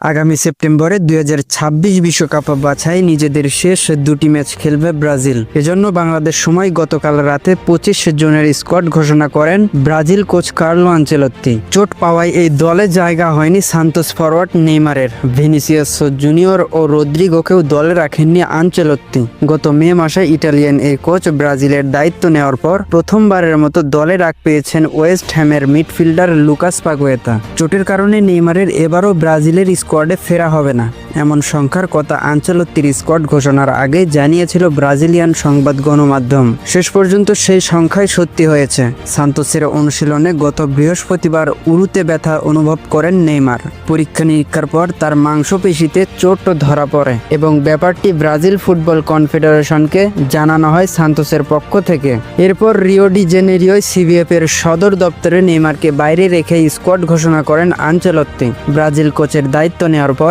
আগামী সেপ্টেম্বরে দুই বিশ্বকাপ বাছাই নিজেদের শেষ দুটি ম্যাচ খেলবে ব্রাজিল। এজন্য বাংলাদেশ সময় গতকাল রাতে পঁচিশ জনের স্কোয়াড ঘোষণা করেন ব্রাজিল কোচ কার্লো আঞ্চেলত্তি চোট পাওয়ায় এই দলে জায়গা হয়নি সান্তোস ফরওয়ার্ড নেইমারের। ভিনিসিয়াস জুনিয়র ও রদ্রিগোকেও দলে রাখেননি আঞ্চেলত্তি গত মে মাসে ইটালিয়ান এই কোচ ব্রাজিলের দায়িত্ব নেওয়ার পর প্রথমবারের মতো দলে ডাক পেয়েছেন ওয়েস্ট হ্যামের মিডফিল্ডার লুকাস পাগুয়েতা। চোটের কারণে নেইমারের এবারও ব্রাজিলের স্কোয়াডে ফেরা হবে না। এমন সংখ্যার কথা আঞ্চলত্তির স্কোয়াড ঘোষণার আগে জানিয়েছিল ব্রাজিলিয়ান সংবাদ গণমাধ্যম। শেষ পর্যন্ত সেই সংখ্যাই সত্যি হয়েছে। সান্তোসের অনুশীলনে গত বৃহস্পতিবার উরুতে ব্যথা অনুভব করেন নেইমার। পরীক্ষা নিরীক্ষার পর তার মাংসপেশিতে চোট ধরা পড়ে এবং ব্যাপারটি ব্রাজিল ফুটবল কনফেডারেশনকে জানানো হয় সান্তোসের পক্ষ থেকে। এরপর রিও ডি জেনেরিওয় সিবিএফ এর সদর দপ্তরে নেইমারকে বাইরে রেখে স্কোয়াড ঘোষণা করেন আঞ্চলত্তি ব্রাজিল কোচের দায়িত্ব নেওয়ার পর